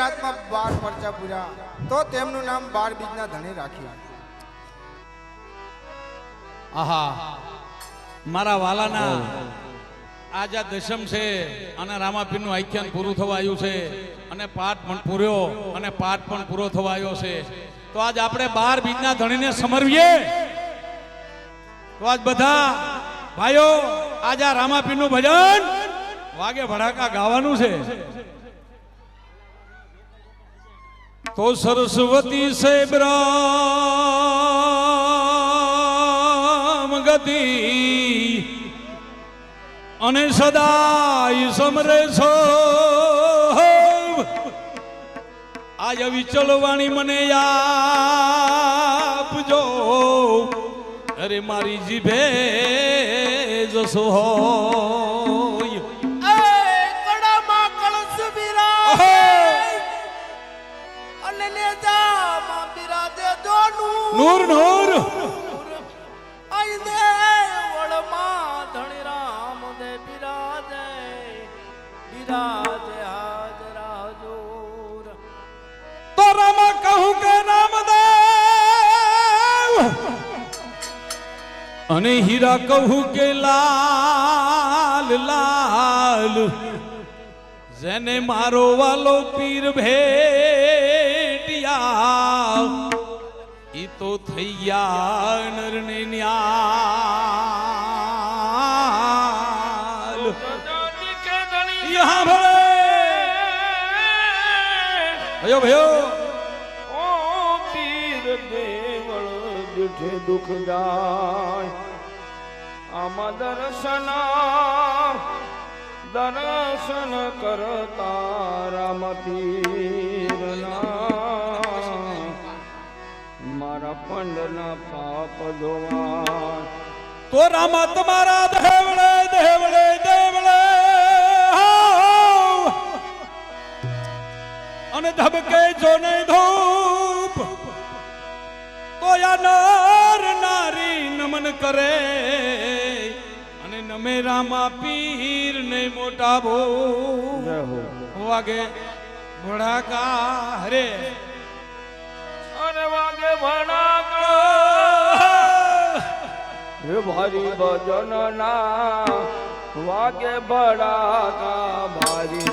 રાતમાં બાર પરચા પૂર્યા તો તેમનું નામ બાર બીજના ધણી રાખ્યું. આહા. મારા વાલાના આજ આ દશમ છે અને રામાપીરનું આખ્યાન પૂરું થવા આવ્યું છે અને પાઠ પણ પૂર્યો અને પાઠ પણ પૂરો થવા આવ્યો છે. તો આજ આપણે બાર બીજના ધણીને સમરવીએ. તો આજ બધા ભાઈઓ આજ આ રામાપીરનું ભજન વાગે ભડાકા ગાવાનું છે. તો સરસ્વતી સે બ્રહ્મ ગતિ. અને સદાય સમરે છો આજ વિચલવાણી મને આપજો. અરે મારી જીભે જશો. હોય નૂર નૂર. અહીં દે વળમાં ધણી રામ દે બિરાજે બિરાજે હાજરા હજૂર તો રામા કહું કે નામદેવ અને હીરા કહું કે લાલ લાલ. જેને મારો વાલો પીર ભેટિયા તો થઈ ગયા નરને ન્યાલ. યહાં ભલે ભયો. ભયો ઓ પીર દેવળ દીઠે દુઃખ જાય. આમાં દર્શન દર્શન કરતા રામ પીરના. મારા પંડના પાપ ધોવા તો રામા તમારા દેવળે દેવળે દેવળે અને ધબકે જો નહીં ધૂપ. તો યા નર નારી નમન કરે. અને નમે રામા પીર ને મોટા ભો. વાગે ભોળાકા હરે અરે વાગે ભણાકા હે ભારી ભજન ના વાગે ભડાકા ભારી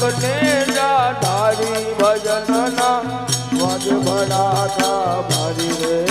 ધારી ભજન ના વાજ ભડાકા ભારી રે.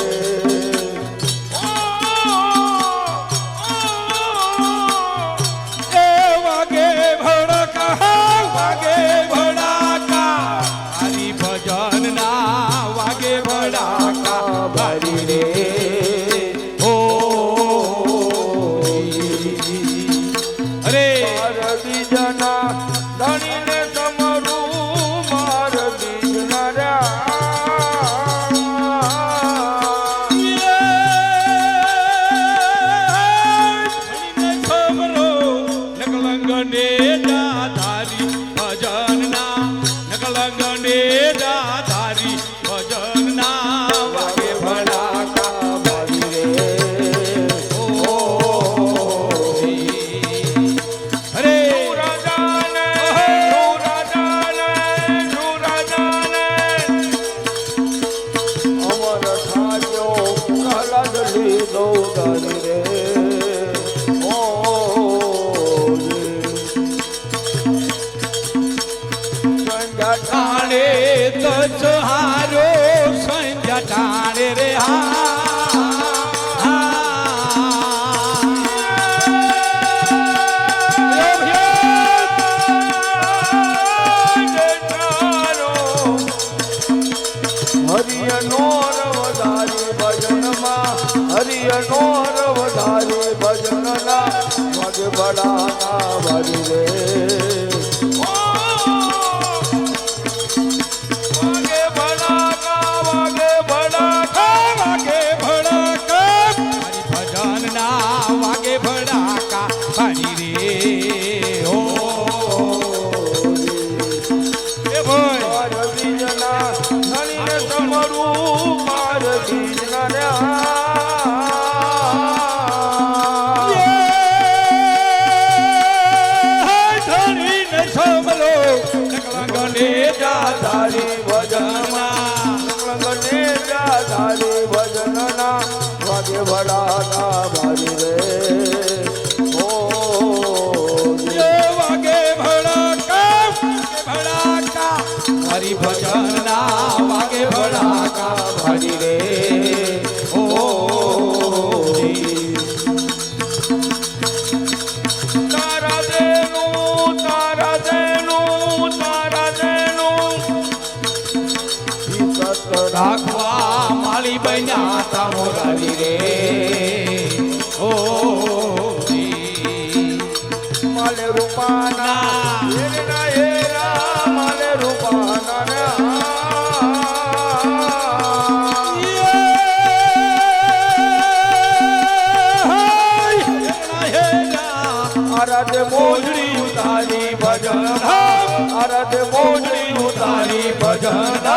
વડાના ભાઈ રે ઓ વાગે ભડાકા ભડાકા હરિ ભજનના વાગે માળી બન્યા તા મોરારી રે. ઓ માલે રૂપાના માલે રૂપાના. ને મોજડી ઉતારી ભજન. અરદ મોજડી ઉતારી ભજન.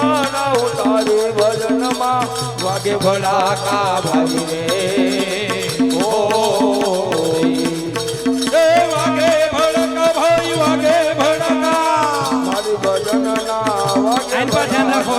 ઉકળતી તારે ભજનમાં વાગે ભડાકા ભાઈ રે ઓ એ વાગે ભડકા ભાઈ વાગે ભડકા. મારી ભજનના વાગે આઈન પર ધ્યાન રાખો,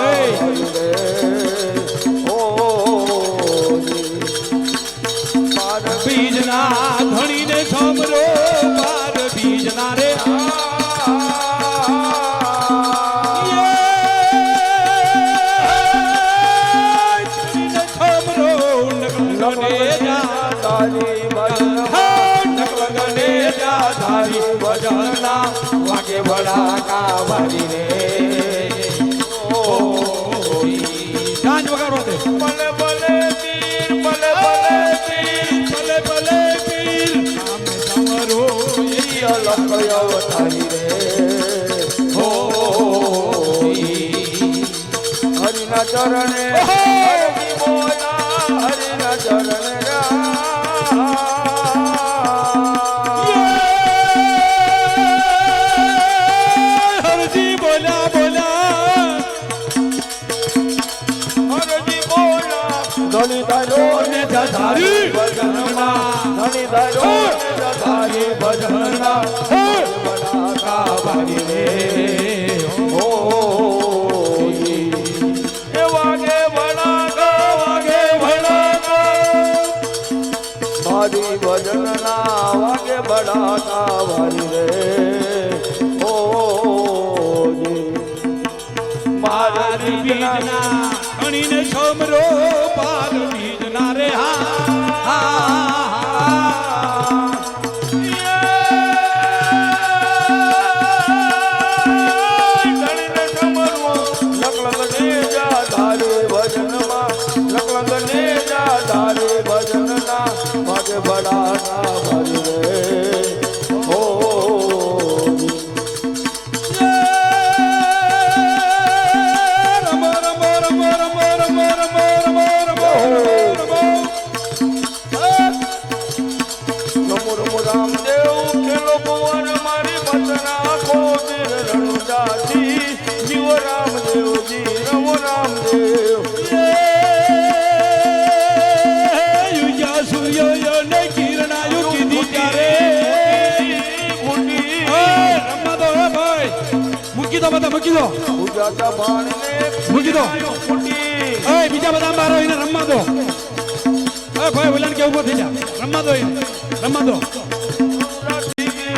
ભડાકા ભાઈ રે ઓ વગાડો ચરણે મારી ભજન ના વાગે બડાતા વારી રે. ઓ મારી બીજના અણીને પાર બીજના રે. હા ભજનમાં લગલગ ને જાદા મૂકી દો. મૂકી દો. એ બીજા બધા બારો એને રમવા દો. એ ભાઈ ઓલાને કે ઊભો થઈ જા. રમવા દો એને. રમવા દો.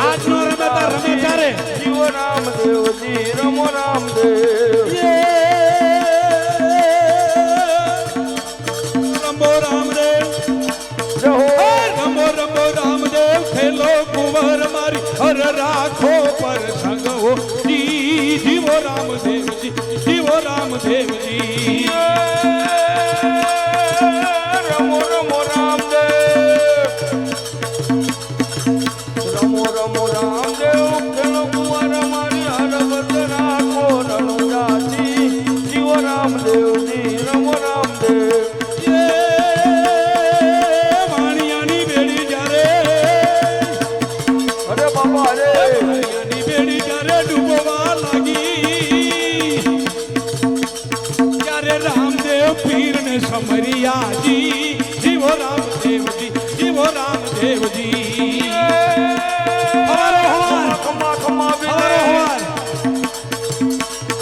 આજનો રમે તાર રમે ચારે જીવ રામદેવજી રમો રામદેવ.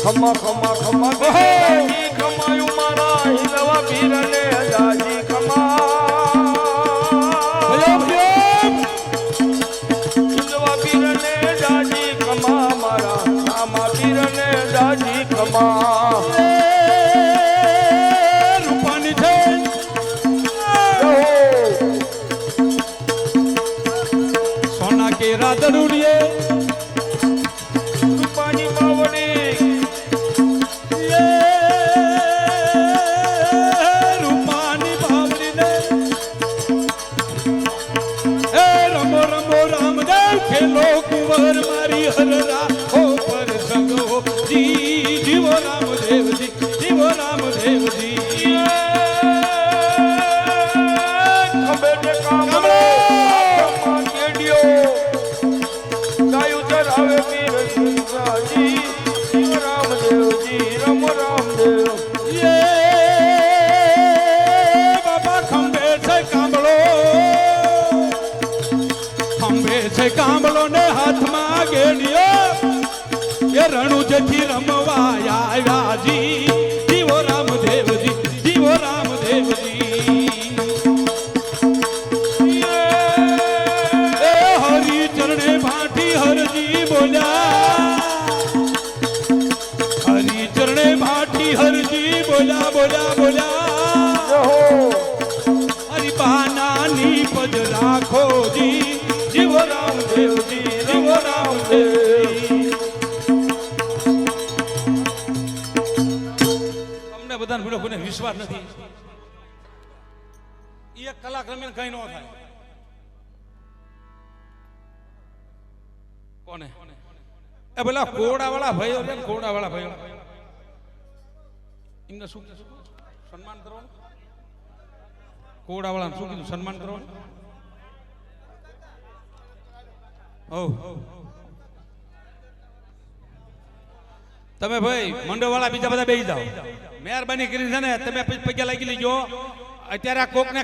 ખમા ખમા ખમા. બિરલાજી ખમાયું મારા હિલવા પીરને જાજી ખમા. હિલવા પીરને જાજી ખમા મારા રામા પીરને જાજી ખમા. રૂપાની એ રણુ જેથી રમવા આવ્યા બધાને ભીડો કોઈને વિશ્વાસ નથી. એક કલાક રમીને કઈ ન થાય. કોને? એ પેલા કોડા વાળા ભાઈઓ છે ને કોડા વાળા ભાઈઓ. એમને શું સન્માન કરવાનું? કોડા વાળા શું કીધું? સન્માન કરવાનું? ઓ તમે ભાઈ મંડળ વાળા બીજા બધા બેસી જાઓ. મહેરબાની કરી છે ને, તમે પગે લાગી લેજો. અત્યારે આ કોકને